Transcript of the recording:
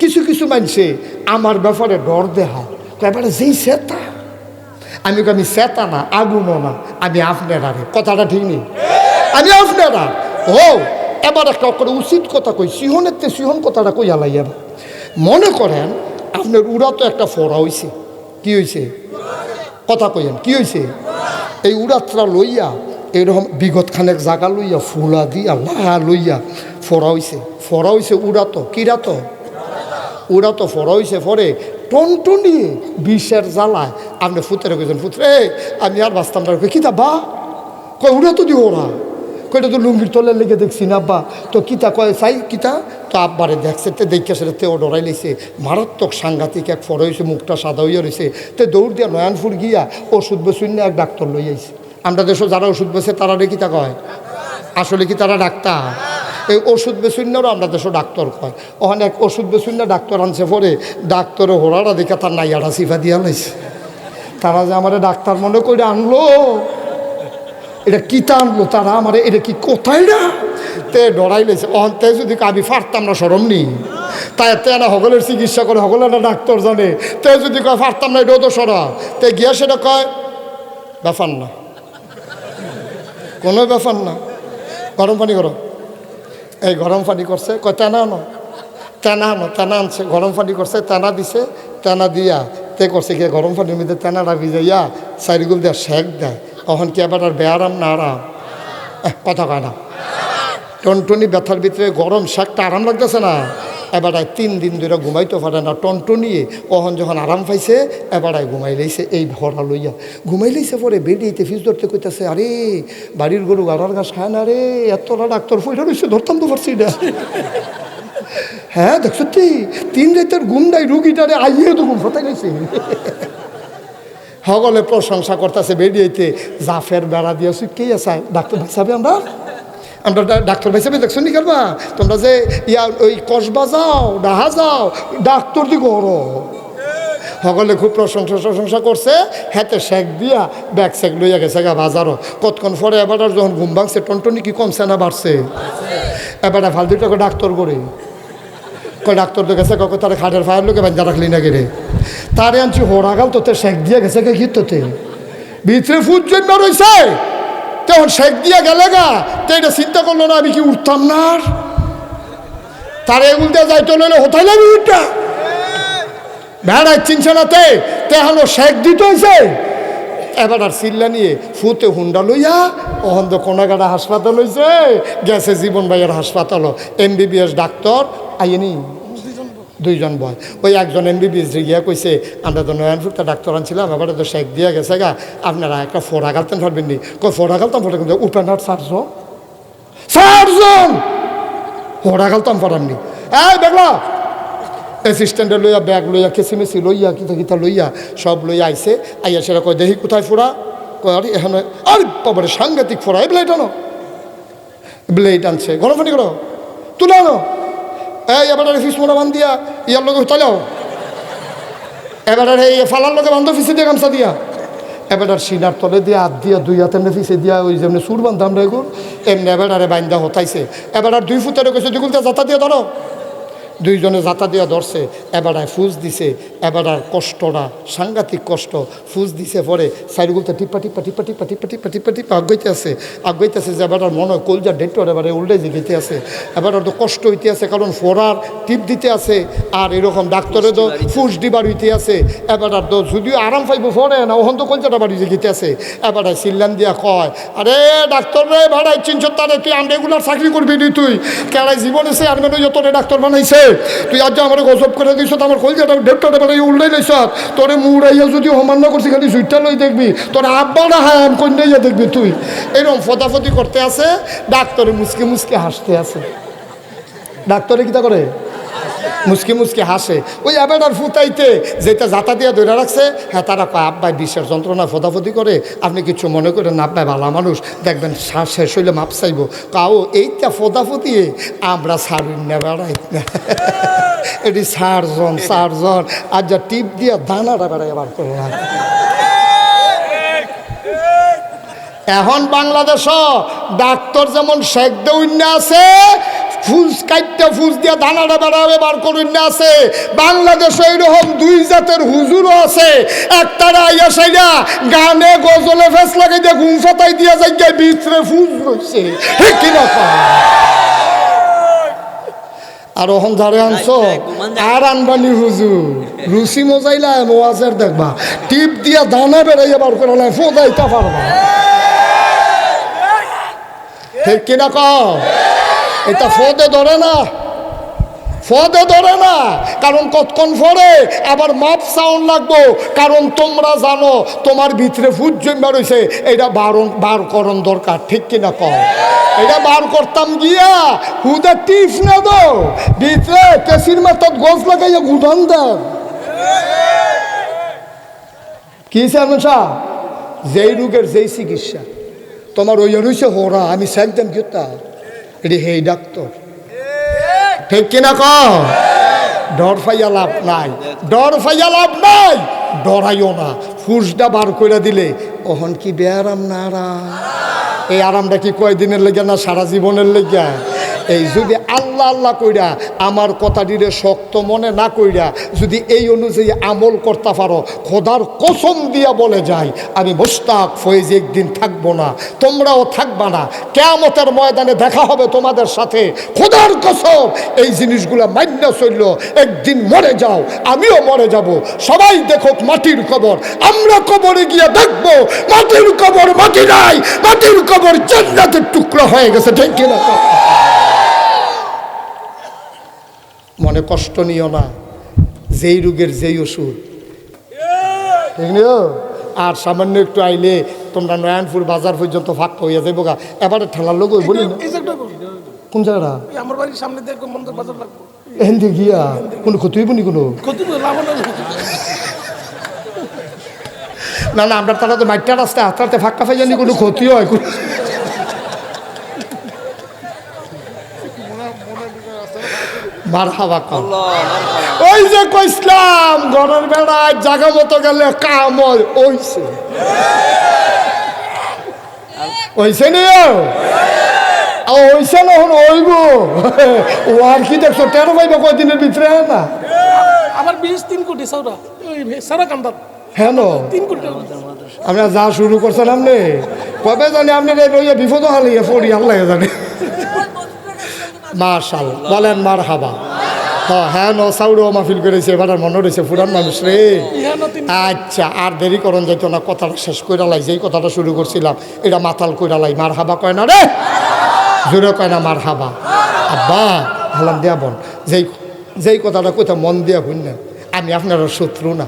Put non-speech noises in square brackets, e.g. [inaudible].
কিছু কিছু মানুষে আমার ব্যাপারে ডর দেহা তো এবারে যেই সেতা আমি আমি সেতা না আগুনও না, আমি আপনারা কথাটা ঠিক নেই? আমি আপনারা। ও, এবার একটা করে উচিত কথা কই সিহনের তে সিহন কথাটা কই আলাইয়া না মনে করেন, আপনার উড়া তো একটা ফোড়া হইছে। কি হইছে? কথা কইেন কি হইছে? এই উড়াত্রা লইয়া এইরকম বিগত খানেক জাগা লইয়া, ফুলা দিয়া, লাহা লইয়া, ফোড়া হইছে। ফোড়া হইছে উড়াতো কিরা তো ওরা তো ফর হয়েছে ফরে। টনটনিয়ে বিষের জ্বালায়। আপনি ফুতেরে কইছেন ফুতরে আমি আর বাঁচতাম না। কিতা বা? কয় উড়া তো দিও ওরা কয়টা তো লুঙ্গির তলের লেগে দেখছি না আব্বা তো কিতা কয়, চাই কিতা তো? আব্বারে দেখছে, তে দেখে সেটা তেও ডরাই লাইছে। মারাত্মক সাংঘাতিক এক ফর হয়েছে মুখটা সাদা হইয়া রয়েছে তে দৌড় দিয়া নয়নপুর গিয়া ওষুধ বেসুন এক ডাক্তার লই আইছে। আমরা দেশে যারা ওষুধ বেছে তারা রে কিতা কয়? আসলে কি তারা ডাক্তার? এই ওষুধ বেসুন্যারও আমরা দেশও ডাক্তার কয়। ওখানে এক ওষুধ বেসুন্যা ডাক্তার আনছে পরে ডাক্তারে হোরারা দেখে তার নাইয়াটা সিফা দিয়া লাইছে। তারা যে আমার ডাক্তার মনে করে আনলো, এটা কিতা আনলো? তারা আমার, এটা কি কোথায় না? তে ডরাই লেছে অহন তে যদি আমি ফারতাম না সরম নি তাই তে না সকলের চিকিৎসা করে সকলে না ডাক্তার জানে। তে যদি কয় ফারতাম না, এটাও তো সরা তে গিয়া সেটা কয়, ব্যাপার না। কোনো ব্যাপার না। গরম পানি করো। এই গরম পানি করছে, কয় তেনা আনো। তেনা আনো তেনা আনছে, গরম পানি করছে তেনা দিছে তেনা দিয়া। তে করছে কি, গরম পানির মধ্যে তেনাটা ভিজাইয়া চারিগুল দিয়া, শেক দেয় তখন কি আবার আর বেয়ারাম না আরাম কথা কয় না। টনটনি ব্যথার ভিতরে গরম শাকটা আরাম লাগতেছে না। এবারায় তিন দিন ধরে ঘুমাইতে পারে না। টনটনিয়ে ওহন যখন আরাম পাইছে এবারায় ঘুমাই লইছে। এই ভরা লইয়া। ঘুমাই লইছে পরে বেরিয়েতে ফিস ধরতে কইতেছে, আরে, বাড়ির গরু গাড়ার ঘাস খায় না রে এতটা ডাক্তার ফুইটা রয়েছে ধরতাম তো পারছি না। হ্যাঁ দেখ সত্যি, তিন রাতের ঘুম দেয় রুগীটারে আইয়ে তো ঘুম ফতাই গেছে সকলে প্রশংসা করতেছে বেরিয়েতে জাফের বেড়া দিয়ে কে আছে? ডাক্তার হিসাবে আমরা? আমরা ডাক্তার হিসাবে দেখছ নি করবা? তোমরা যে ইয়া ওই কসবা যাও ডাহা যাও, ডাক্তার দি করো সকলে খুব প্রশংসা প্রশংসা করছে হাতে শেক দিয়া ব্যাগ শেক লইয়া গেছে গা বাজারও। কতক্ষণ পরে এবার যখন ঘুম ভাঙছে, টনটনি কি কমছে না বাড়ছে? এবার ফালতু টাকা ডাক্তার করে। কয় ডাক্তার তো গেছে কখন তার খাটের ফায়ার লোকে বাঞ্জা রাখলি না গেরে তারে আনছি, হোড়াগাল তোতে শেক দিয়া গেছে কে কি তোতে ভিতরে ফুট জন্য রয়েছে তখন শেক দিয়ে গেলে গা, তো এটা চিন্তা করল না, আমি কি উঠতাম না আর? তার এগুল দিয়ে যাইতে হলে হোথাই যাবি উঠটা ভেড়ায় চিনছে না তে তেহানো শেক দিতে হয়েছে এবার আর চিল্লা নিয়ে ফুতে হুন্ডা লইয়া ওহন তো কোনাগাড়া হাসপাতাল হয়েছে গেছে জীবন ভাইয়ের হাসপাতাল এমবিবিএস ডাক্তার আইনি দুইজন বয়। ওই একজন এমবিবিএস গিয়া কইছে, আমরা তো নয়নপুরটা ডাক্তার আনছিলাম এবারে তো শেখ দিয়া গেছে গা, আপনারা একটা ফোড়া গালতেন পারবেন নি। কই ফোড়া গালতাম ফোড়া কিন্তু উপেন হাট চারজন চারজন ফোড়া গালতাম পারামনি এই দেখলা অ্যাসিস্ট্যান্টে লইয়া ব্যাগ লইয়া, কেসিমেসি লইয়া, কিতা কিতা লইয়া, সব লইয়া আইছে, আইয়া সেটা কয় দেখি কোথায় ফোড়া? কয়, আরে, এখানে আরে বাবারে, সাংঘাতিক ফোড়া, এই ব্লেড আনো। ব্লেড আনছে গরম পানি করো, তুলে আনো। এই, এবার ফিস মোড়া বান দিয়া ইয়ার লগে চলাও এবার এই ফালার লগে বান্ধব ফিসে দিয়ে গামছা দিয়া। এবার সিনার তলে দিয়ে হাত দিয়া দুই হাতে এমনি ফিসে দিয়া ওই যেমনি সুর বান্ধাম রেগুর এমনি এবার বাইন্দা হতাইছে। এবার দুই ফুটের গেছে দুই গুলতে যাতা দিয়ে ধরো। দুইজনে যাতা দিয়া ধরছে, এবার ফুজ দিছে, এবার আর কষ্টটা, সাংঘাতিক কষ্ট, ফুজ দিছে পরে সাইডগুলোতে টিপা টিপা টিপা টিপা টিপা টিপা টিপা টিপা আগাইতে আছে আগাইতে আছে যে এবার মনে হয় কলজা ডেটর এবারে উল্টে জিগিতে আছে এবার তো কষ্ট হইতে আছে কারণ ফোরার টিপ দিতে আছে আর এরকম ডাক্তারে তো ফুস দিবার হইতে আছে এবার তো যদিও আরাম পাইব ফরে না ওখান তো কলজাটা বাড়ি জিগিতে আছে এবার সিল্লান দিয়া কয় আরে ডাক্তার রে ভাড়াই চিনছ তারে তুই আমি রেগুলার চাকরি করবি তুই? কেড়াই জীবনে সে আর মেনে যত ডাক্তার বানাইছে। তুই আজ আমার গজব করে দিস আমার কলজাটা ডেটটা বেড়াই উল্টাই লাইছ। তোরে মুড়াইয়া যদি সমান না করছি, খালি সুইটটা লই দেখবি। তোর আব্বা না হ্যাঁ কন্যাইয়া দেখবি তুই। এরকম ফতাফতি করতে আছে, ডাক্তারে মুসকে মুসকে হাসতে আছে। ডাক্তারে কিতা করে? মুসকে মুসকে হাসে। ওই আবেডার ফুতাইতে যেটা জাতা দিয়ে ধরে রাখছে হ্যাঁ তারা কয়, আব্বাই বিশ্বের যন্ত্রণা ফোদাফতি করে, আপনি কিছু মনে করেন আব্বাই ভালো মানুষ। দেখবেন শ্বাস শেষ হইলে মাপ চাইব। কাও এইটা ফোদাফতিয়ে আমরা সারিন না বেড়াই। [laughs] এটি সারজন সারজন। আর যা টিপ দিয়ে দানাটা বেড়াই আবার করলাম এখন বাংলাদেশ ডাক্তার যেমন শেখ দৌন্য আছে ফুস কাইটটা ফুজ দিয়া দানাটা বেড়াবে, বার করুন না আছে। বাংলাদেশে এইরকম দুই জাতের হুজুরও আছে। একটারা আইয়া সাইয়া গানে গজলে ফেস লাগাই দিয়ে ঘুম ফাতাই দিয়া যাই গিয়ে ভিতরে ফুস রয়েছে ঠিক কিনা? আর ওহন ধারে আনছো? আর আনবানি হুজুর। রুচি মজাইলা মোয়াজের দেখবা। টিপ দিয়া দানা বেড়াইয়া বার করে ফোদাইতে পারবা। ঠিক কিনা কও? এটা ফদে ধরে না। ফদে ধরে না। কারণ কতক্ষণ পরে আবার মাপ সাউন্ড লাগবো। কারণ তোমরা জানো, তোমার ভিতরে ফুট জমা রয়েছে। এটা বারণ বার করণ দরকার, ঠিক কিনা কও? এটা বার করতাম গিয়া হুদা টিপ না দো ভিতরে কেসির মাথাত গোস লাগাইয়া গুঠান দেন। কি চেয়ারম্যান যেই রোগের যেই চিকিৎসা। তোমার ওই রয়েছে হোরা আমি একদম কিতা এটি হেই ডাক্তার। ঠিক কিনা ক ডর ফাইয়া লাভ নাই। ডর ফাইয়া লাভ নাই। ডরাইও না। ফুসটা বার করে দিলে ওহন কি বেয়ারাম না আরাম? এই আরামটা কি কয়দিনের লেগে না সারা জীবনের লেগে? এই যদি আল্লাহ আল্লাহ কইরা, আমার কথাটিরে শক্ত মনে না কইরা, যদি এই অনুযায়ী আমল করতে পারো, খোদার কসম দিয়া বলে যায় আমি মোস্তাক ফয়েজ একদিন থাকব না, তোমরাও থাকবা না। কেয়ামতের ময়দানে দেখা হবে তোমাদের সাথে। খোদার কসম, এই জিনিসগুলো মান্য চলল একদিন মরে যাও, আমিও মরে যাব। সবাই দেখো মাটির কবর, আমরা কবরে গিয়ে দেখব, মাটির কবর মাটি নাই, মাটির কবর জান্নাতের টুকরো হয়ে গেছে, ঠিক কিনা মনে কষ্ট নিও না যেই রোগের যেই ওষুধ। ঠিক নিও? আর সামান্য একটু আইলে তোমরা নয়নপুর বাজার পর্যন্ত ফাঁকা হইয়া যাইব গা। এবারে ঠেলার লোক বলি। কোন জায়গাটা? আমার বাড়ির সামনে মন্দির বাজার লাগবো। গিয়া কোনো ক্ষতি হইব নি কোনো? না না আমরা তারা তো মাইটটা রাস্তায় হাতে হাতে ফাঁকা পাই জানি কোনো ক্ষতি হয় মার হাবা কম ওই যে কইসলাম ঘরের বেড়ায় জায়গা মতো গেলে কাম হয় ওইছে। ওইছে নি ওইছে না হন ওইব? ও আর কি দেখছ টেরো পাইব কয়দিনের ভিতরে না? আমার বিশ তিন কোটি ওই সারা কান্দার। হ্যাঁ তিন কোটি আমরা যা শুরু করছেন আপনি কবে জানি আপনি রইয়া বিপদ হালিয়ে পড়ি আল্লাহ জানে। মার্শাল বলেন মার হাবা হ্যাঁ ন সাউরও মাহফিল করেছে, এবার আর মনে রয়েছে পুরান মানুষ রে। আচ্ছা আর দেরি করন যাইতো না, কথাটা শেষ কইরা লাই, যেই কথাটা শুরু করছিলাম, এটা মাতাল কইরা লাই মার হাবা কয় না রে? জোরে কয় না মার হাবা আব্বা হালাম দিয়া বোন যেই যেই কথাটা কোথাও মন দিয়া হইন না আমি আপনার শত্রু না।